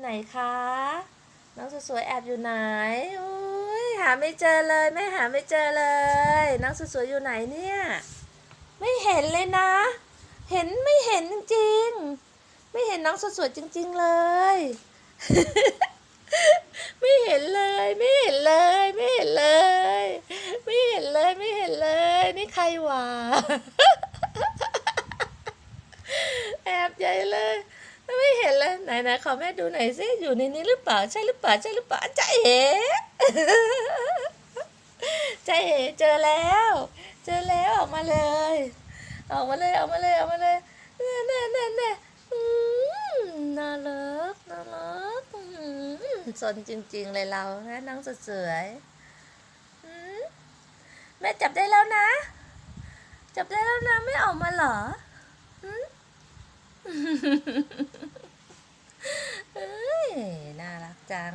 ไหนคะ น้องสวยๆแอบอยู่ไหนอุ้ยหาไม่เจอเลยไม่หาไม่เจอเลย น้องสวยๆอยู่ไหนเนี่ย ไม่เห็นเลยนะ เห็นไม่เห็นจริงๆ ไม่เห็นน้องสวยๆจริง ๆเลย ไม่เห็นเลยไม่เห็นเลยไม่เห็นเลย ไม่เห็นเลยไม่เห็นเลย นี่ใครวะแอบใหญ่เลย ไม่เห็นเลยไหนไหนขอแม่ดูหน่อยสิอยู่ในนี้หรือเปล่าใช่หรือเปล่าใช่หรือเปล่าใจเอ๋ใจเอ๋เจอแล้ว เจอแล้วออกมาเลย ออกมาเลยออกมาเลยออกมาเลยเน่เน่เน่เน่น่ารักน่ารักสนจริงๆเลยเรานะน้องสวยๆอืมแม่จับได้แล้วนะ จับได้แล้วนะไม่ออกมาเหรออื ม